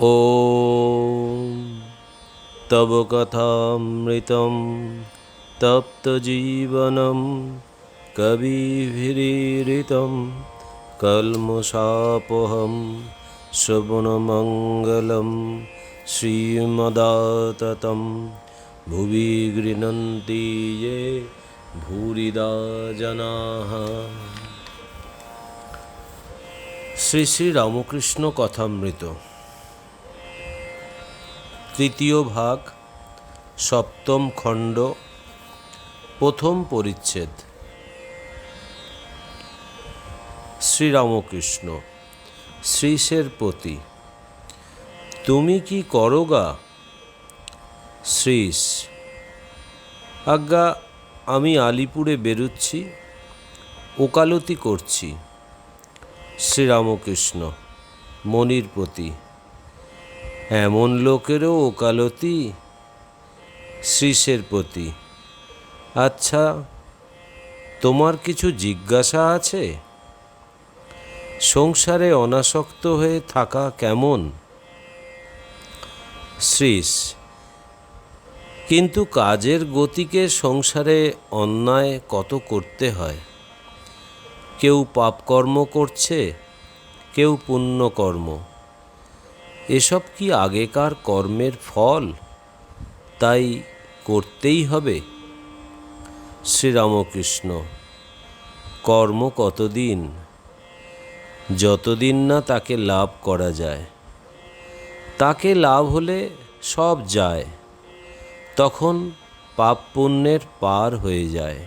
ॐ तव कथामृतं तप्तजीवनं कविभिरीरितं कल्मषापहं श्रवणमङ्गलं श्रीमदाततं भुवि गृह्णन्ति ये भूरिदा जनाः শ্রী শ্রী রামকৃষ্ণ কথামৃত তৃতীয় ভাগ, সপ্তম খণ্ড, প্রথম পরিচ্ছেদ। শ্রীরামকৃষ্ণ, শ্রীশের প্রতি তুমি কি করোগা শ্রীশ, আজ্ঞা, আমি আলিপুরে বেরুচ্ছি, ওকালতি করছি। শ্রীরামকৃষ্ণ মনির প্রতি এমন লোকেরও ওকালতি শ্রীশের প্রতি। আচ্ছা তোমার কিছু জিজ্ঞাসা আছে? সংসারে অনাসক্ত হয়ে থাকা কেমন? শ্রীশ, কিন্তু কাজের গতিকে সংসারে অন্যায় কত করতে হয়? কেউ পাপকর্ম করছে, কেউ পুণ্যকর্ম। এসব কি আগেকার কর্মের ফল? তাই করতেই হবে। শ্রীরামকৃষ্ণ, কর্ম কতদিন? যতদিন না তাকে লাভ করা যায়। তাকে লাভ হলে সব যায়। তখন পাপ পুণ্যের পার হয়ে যায়।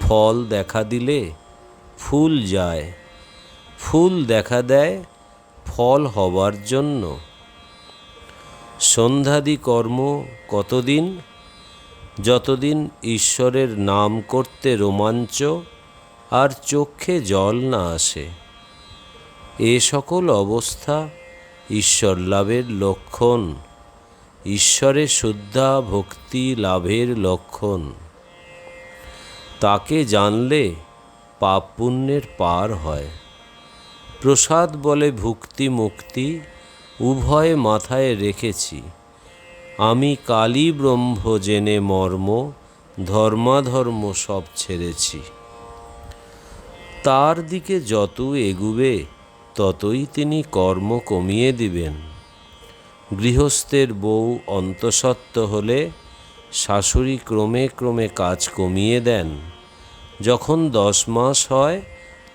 ফল দেখা দিলে ফুল যায়। ফুল দেখা দেয় ফল হবার জন্য। সন্ধ্যাদি কর্ম কতদিন? যতদিন ঈশ্বরের নাম করতে রোমাঞ্চ আর চক্ষে জল না আসে। এ সকল অবস্থা ঈশ্বর লাভের লক্ষণ। ঈশ্বরের শুদ্ধা ভক্তি লাভের লক্ষণ। তাকে জানলে পাপ পুণ্যের পার হয়। প্রসাদ বলে ভুক্তি মুক্তি উভয় মাথায় রেখেছি। আমি কালী ব্রহ্ম জেনে মর্ম, ধর্মাধর্ম সব ছেড়েছি। তার দিকে যত এগুবে, ততই তিনি কর্ম কমিয়ে দিবেন। গৃহস্থের বউ অন্তঃসত্ত্ব হলে শাশুড়ি ক্রমে ক্রমে কাজ কমিয়ে দেন। যখন দশ মাস হয়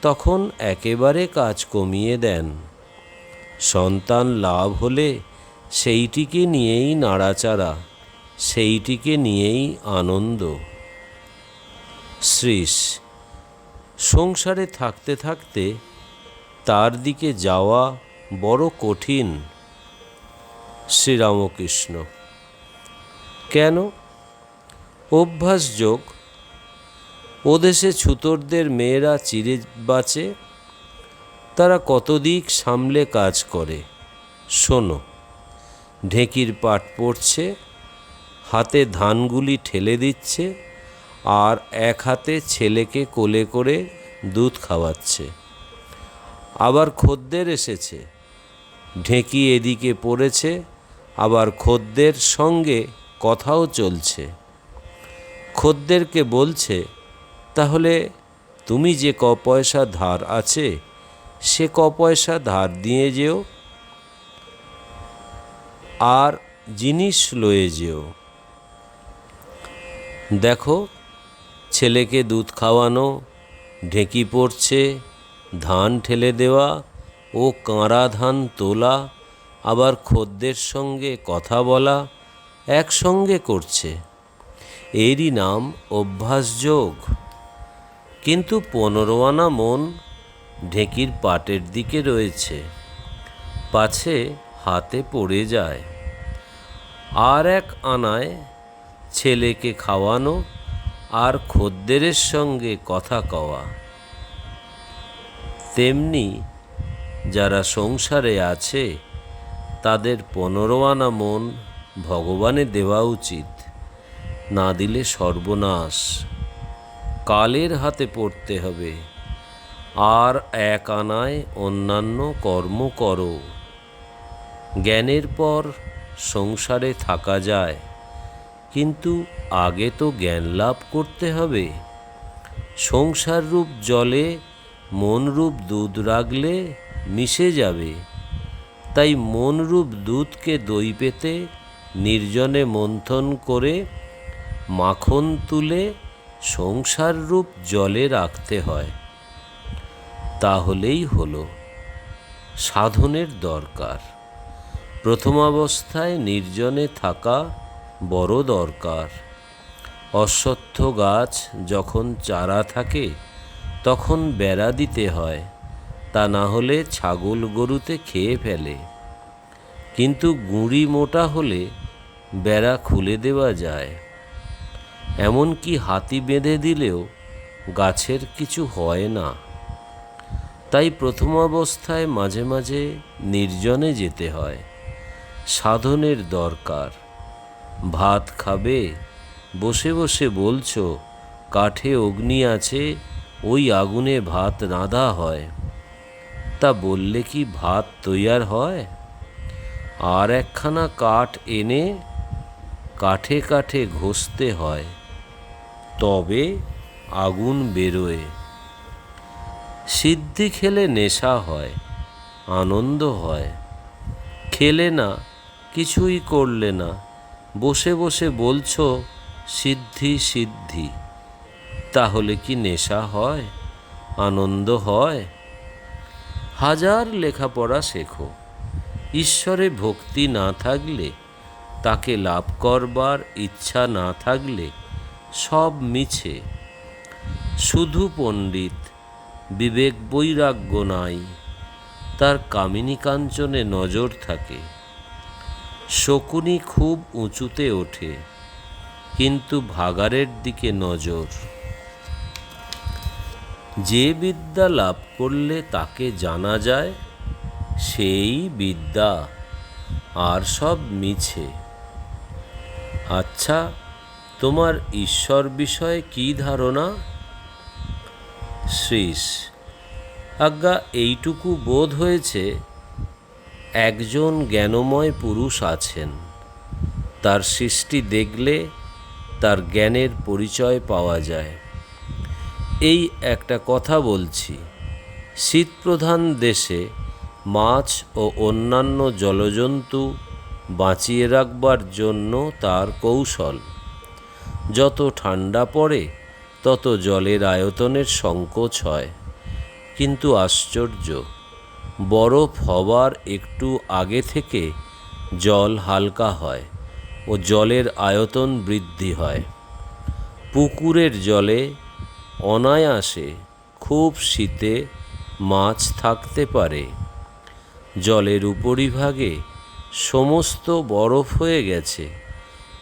তখন একেবারে কাজ কমিয়ে দেন। সন্তান লাভ হলে সেইটিকে নিয়েই নাড়াচাড়া, সেইটিকে নিয়েই আনন্দ। শ্রীশ, সংসারে থাকতে থাকতে তার দিকে যাওয়া বড় কঠিন। শ্রীরামকৃষ্ণ, কেন? অভ্যাসযোগ ওদেশে ছুতরদের মেয়েরা চিরে বাঁচে, তারা কত দিক সামলে কাজ করে? শোনো, ঢেঁকির পাট পড়ছে, হাতে ধানগুলি ঠেলে দিচ্ছে, আর এক হাতে ছেলেকে কোলে করে দুধ খাওয়াচ্ছে। আবার খদ্দের এসেছে, ঢেঁকি এদিকে পড়েছে, আবার খদ্দের সঙ্গে কথাও চলছে। খদ্দেরকে বলছে তাহলে তুমি যে ক পয়সা ধার আছে, সে ক পয়সা ধার দিয়ে যেও। আর জিনিস লয়ে যেও। দেখো, ছেলেকে দুধ খাওয়ানো, ঢেঁকি পড়ছে ধান ঠেলে দেওয়া ও কাঁড়া ধান তোলা, আবার খদ্দের সঙ্গে কথা বলা একসঙ্গে করছে। এরই নাম অভ্যাসযোগ। কিন্তু পনেরো আনা মন ঢেঁকির পাটের দিকে রয়েছে, পাছে হাতে পড়ে যায়। আর এক আনায় ছেলেকে খাওয়ানো আর খদ্দেরের সঙ্গে কথা কওয়া। তেমনি যারা সংসারে আছে, তাদের পনেরো আনা মন ভগবানে দেওয়া উচিত, না দিলে সর্বনাশ। কালের হাতে পড়তে হবে। আর এক আনায় অন্যান্য কর্ম করো। জ্ঞানের পর সংসারে থাকা যায়, কিন্তু আগে তো জ্ঞান লাভ করতে হবে। সংসার রূপ জলে মনরূপ দুধ রাখলে মিশে যাবে। তাই মনরূপ দুধকে দই পেতে নির্জনে মন্থন করে মাখন তুলে সংসার রূপ জলে রাখতে হয়। তাহলেই হলো সাধনের দরকার। প্রথমাবস্থায় নির্জনে থাকা বড় দরকার। অশ্বত্থ গাছ যখন চারা থাকে, তখন বেড়া দিতে হয়। তা না হলে ছাগল গরুতে খেয়ে ফেলে। কিন্তু গুঁড়ি মোটা হলে বেড়া খুলে দেওয়া যায়। এমনকি হাতি বেঁধে দিলেও গাছের কিছু হয় না। তাই প্রথম অবস্থায় মাঝে মাঝে নির্জনে যেতে হয়। সাধনের দরকার। ভাত খাবে, বসে বসে বলছো, কাঠে অগ্নি আছে, ওই আগুনে ভাত রাঁধা হয়। তা বললে কি ভাত তৈয়ার হয়? আর একখানা কাঠ এনে কাঠে কাঠে ঘষতে হয়। তবে আগুন বেরোয়। সিদ্ধি খেলে নেশা হয়, আনন্দ হয়। খেলে না, কিছুই করলে না। বসে বসে বলছো, সিদ্ধি সিদ্ধি। তাহলে কি নেশা হয়, আনন্দ হয়? হাজার লেখাপড়া শেখো। ঈশ্বরে ভক্তি না থাকলে, তাকে লাভ করবার ইচ্ছা না থাকলে সব মিছে। শুধু পণ্ডিত বিবেক বৈরাগ্য নাই, তার কামিনী কাঞ্চনে নজর থাকে। শকুনি খুব উঁচুতে ওঠে, কিন্তু ভাগারের দিকে নজর। যে বিদ্যা লাভ করলে তাকে জানা যায়, সেই বিদ্যা আর সব মিছে। আচ্ছা তোমার ঈশ্বর বিষয়ে কি ধারণা? শ্রীশ, আজ্ঞা, এইটুকু বোধ হয়েছে, একজন জ্ঞানময় পুরুষ আছেন। তার সৃষ্টি দেখলে তার জ্ঞানের পরিচয় পাওয়া যায়। এই একটা কথা বলছি। শীতপ্রধান দেশে মাছ ও অন্যান্য জলজন্তু বাঁচিয়ে রাখবার জন্য তার কৌশল। যত ঠান্ডা পড়ে, তত জলের আয়তনের সংকোচ হয়। কিন্তু আশ্চর্য, বরফ হবার একটু আগে থেকে জল হালকা হয় ও জলের আয়তন বৃদ্ধি হয়। পুকুরের জলে অনায়াসে খুব শীতে মাছ থাকতে পারে। জলের উপরিভাগে সমস্ত বরফ হয়ে গেছে,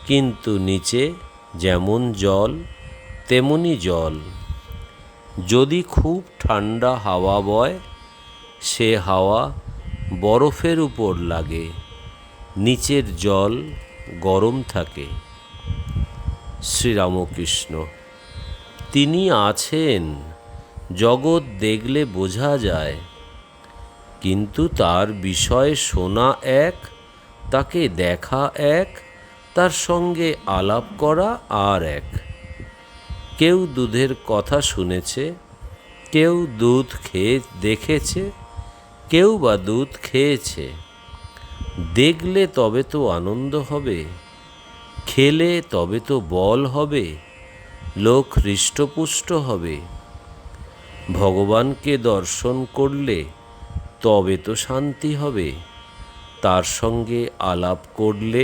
কিন্তু নিচে যেমন জল, তেমনি জল। যদি খুব ঠান্ডা হাওয়া বয়, সে হাওয়া বরফের উপর লাগে, নিচের জল গরম থাকে। শ্রীরামকৃষ্ণ, তিনি আছেন, জগৎ দেখলে বোঝা যায়। কিন্তু তার বিষয়ে শোনা এক, তাকে দেখা এক তার সঙ্গে আলাপ করা আর এক। কেউ দুধের কথা শুনেছে, কেউ দুধ খেয়ে দেখেছে, কেউ বা দুধ খেয়েছে। দেখলে তবে তো আনন্দ হবে, খেলে তবে তো বল হবে, লোক হৃষ্টপুষ্ট হবে। ভগবানকে দর্শন করলে তবে তো শান্তি হবে, তার সঙ্গে আলাপ করলে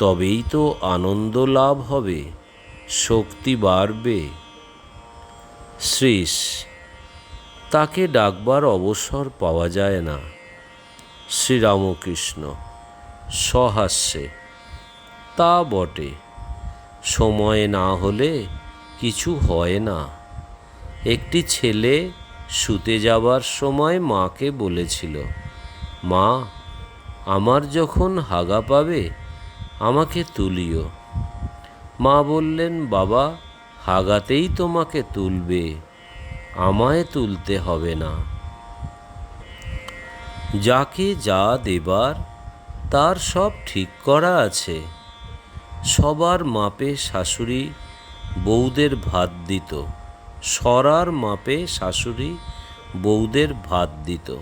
তবেই তো আনন্দ লাভ হবে, শক্তি বাড়বে। শ্রীশ, তাকে ডাকবার অবসর পাওয়া যায় না। শ্রীরামকৃষ্ণ, সহাস্যে, তা বটে, সময় না হলে কিছু হয় না। একটি ছেলে শুতে যাবার সময় মাকে বলেছিল, মা, আমার যখন হাগা পাবে আমাকে তুলিও। মা বললেন, বাবা, হাগাতেই তোমাকে তুলবে, আমায় তুলতে হবে না। যাকে যা দেবার, তার সব ঠিক করা আছে। সবার মাপে শাশুড়ি বৌদের ভাত দিত, সরার মাপে শাশুড়ি বৌদের ভাত দিত।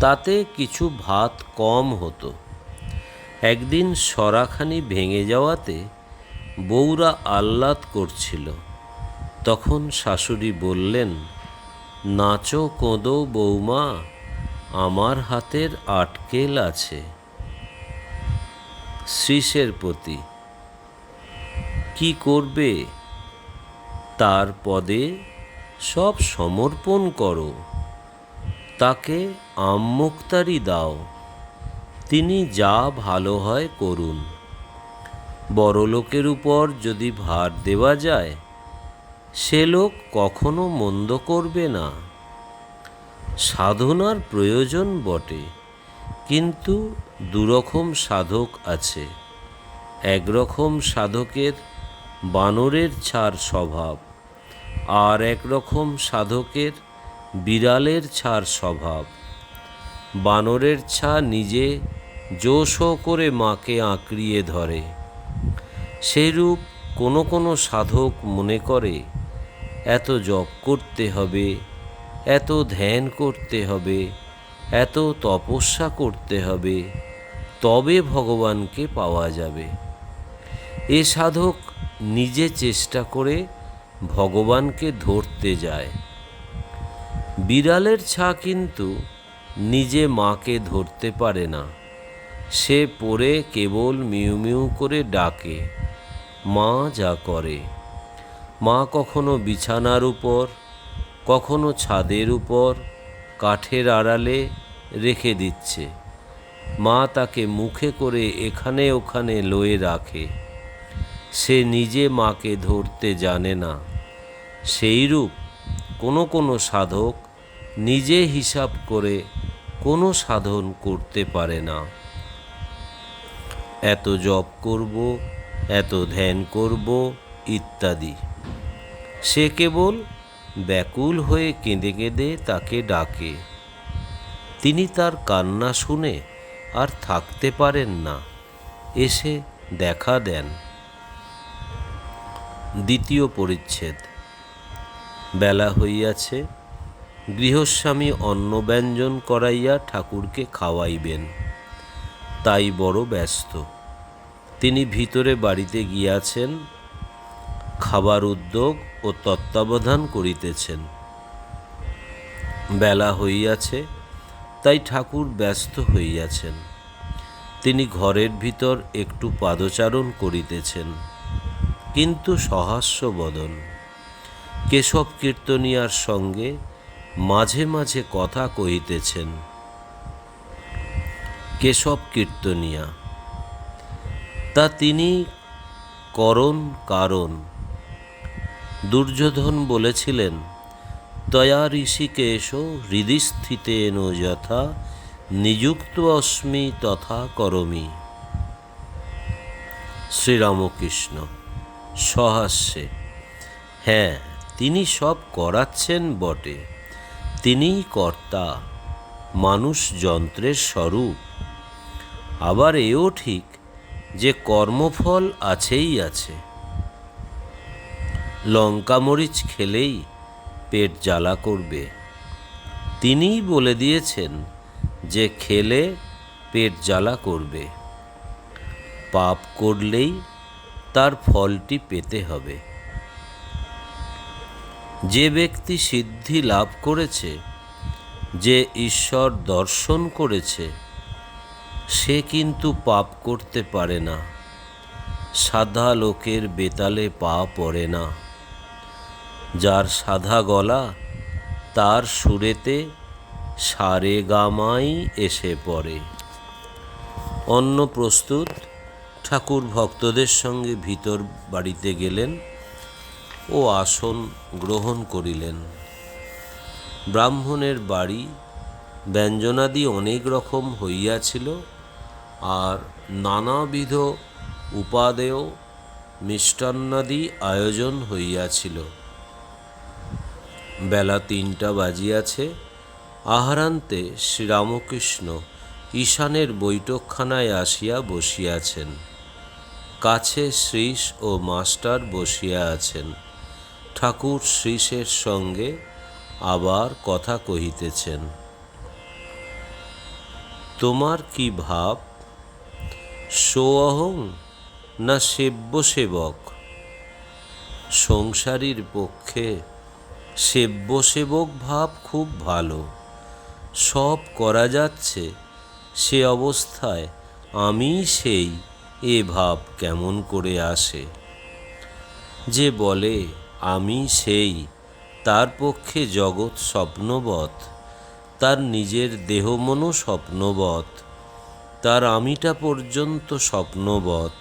তাতে কিছু ভাত কম হতো। একদিন সরাখানি ভেঙে যাওয়াতে বউরা আহ্লাদ করছিল। তখন শাশুড়ি বললেন, নাচো, কোঁদো বৌমা আমার হাতের আটকেল আছে। শ্রীষের প্রতি কি করবে? তার পদে সব সমর্পণ করো। তাকে আম্মুক্তারি দাও। তিনি যা ভালো হয় করুন। বড়লোকের উপর যদি ভার দেওয়া যায়, সে লোক কখনো মন্দ করবে না। সাধনার প্রয়োজন বটে, কিন্তু দুরকম সাধক আছে। একরকম সাধকের বানরের ছাড় স্বভাব, আর একরকম সাধকের বিড়ালের ছাড় স্বভাব। বানরের ছা নিজে জোশ করে মাকে আঁকড়িয়ে ধরে। সেইরূপ কোনো কোনো সাধক মনে করে, এত জপ করতে হবে, এত ধ্যান করতে হবে, এত তপস্যা করতে হবে, তবে ভগবানকে পাওয়া যাবে। এ সাধক নিজে চেষ্টা করে ভগবানকে ধরতে যায়। বিড়ালের ছা কিন্তু নিজে মাকে ধরতে পারে না। সে পড়ে কেবল মিউ মিউ করে ডাকে, মা যা করে। মা কখনো বিছানার উপর, কখনো ছাদের উপর, কাঠের আড়ালে রেখে দিচ্ছে। মা তাকে মুখে করে এখানে ওখানে লয়ে রাখে। সে নিজে মাকে ধরতে জানে না। সেইরূপ কোনো কোনো সাধক নিজে হিসাব করে কোনো সাধন করতে পারে না। এত জপ করব, এত ধ্যান করব, ইত্যাদি। সে কেবল ব্যাকুল হয়ে কেঁদে কেঁদে তাকে ডাকে। তিনি তার কান্না শুনে আর থাকতে পারেন না, এসে দেখা দেন। দ্বিতীয় পরিচ্ছেদ। বেলা হইয়াছে গৃহস্বামী অন্ন ব্যঞ্জন করাইয়া ঠাকুরকে খাওয়াইবেন। তাই বড় ব্যস্ত। তিনি ভিতরে বাড়িতে গিয়াছেন, খাবার উদ্যোগ ও তত্ত্বাবধান করিতেছেন। বেলা হইয়াছে, তাই ঠাকুর ব্যস্ত হইয়াছেন। তিনি ঘরের ভিতর একটু পাদচারণ করিতেছেন, কিন্তু সহাস্য বদন। কেশব কীর্তনিয়ার সঙ্গে মাঝে মাঝে কথা কহিতেছেন, কেশব কীর্তনিয়া, তা তিনি করণ কারণ। দুর্যোধন বলেছিলেন তয়া ঋষিকেশ হৃদিস্থিতেন যথা, নিযুক্ত অস্মি তথা করমি। শ্রীরামকৃষ্ণ, সহাস্যে হ্যাঁ তিনি সব করাচ্ছেন বটে। তিনিই কর্তা, মানুষ যন্ত্রের স্বরূপ। আবার এও ঠিক যে কর্মফল আছেই আছে। লঙ্কা মরিচ খেলেই পেট জ্বালা করবে। তিনিই বলে দিয়েছেন যে খেলে পেট জ্বালা করবে। পাপ করলেই তার ফলটি পেতে হবে। যে ব্যক্তি সিদ্ধি লাভ করেছে, যে ঈশ্বর দর্শন করেছে, সে কিন্তু পাপ করতে পারে না। সাদা লোকের বেতালে পা পড়ে না। যার সাদা গলা, তার সুরেতে সারে গামাই এসে পড়ে। অন্ন প্রস্তুত, ঠাকুর ভক্তদের সঙ্গে ভিতর বাড়িতে গেলেন। ও আসন গ্রহণ করিলেন। ব্রাহ্মণের বাড়ি ব্যঞ্জনাদি অনেক রকম হইয়াছিল আর নানাবিধ উপাদেয় মিষ্টান্নাদি আয়োজন হইয়াছিল। বেলা তিনটা বাজিয়াছে, আহারান্তে শ্রীরামকৃষ্ণ ঈশানের বৈঠকখানায় আসিয়া বসিয়াছেন। কাছে শ্রীশ ও মাস্টার বসিয়া আছেন। ঠাকুর শ্রীশের সঙ্গে আবার কথা কহিতেছেন, তোমার কি ভাব? সোঅহং না সেব্য সেবক সংসারীর পক্ষে সেব্য সেবক ভাব খুব ভালো। সব করা যাচ্ছে, সে অবস্থায় আমি সেই। এ ভাব কেমন করে আসে? যে বলে আমি সেই, তার পক্ষে জগৎ স্বপ্নবৎ, তার নিজের দেহমনও স্বপ্নবৎ, তার আমিটা পর্যন্ত স্বপ্নবৎ,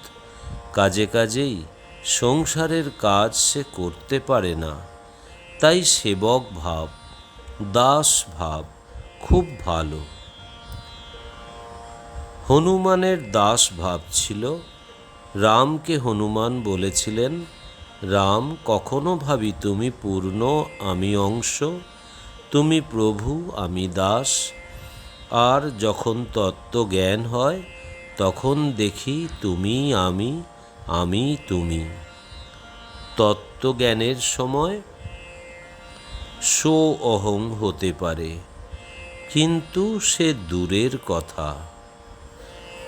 কাজে কাজেই সংসারের কাজ সে করতে পারে না, তাই সেবক ভাব, দাস ভাব খুব ভালো। হনুমানের দাস ভাব ছিল, রামকে হনুমান বলেছিলেন রাম, কখনো ভাবি তুমি পূর্ণ, আমি অংশ, তুমি প্রভু, আমি দাস। আর যখন তত্ত্ব জ্ঞান হয়, তখন দেখি তুমি আমি আমি তুমি। তত্ত্বজ্ঞানের সময় সো অহং হতে পারে, কিন্তু সে দূরের কথা।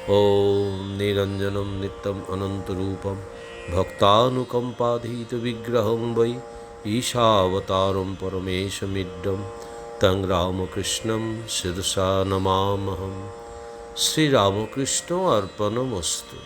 ও নিরঞ্জনম নিত্যম অনন্তরূপম भक्तानुकम्पाधीत विग्रहं वै ईशावतारं परमेशमिड्डं तं रामकृष्णं शिरसा नमामहं শ্রীরামকৃষ্ণ অর্পণমস্তু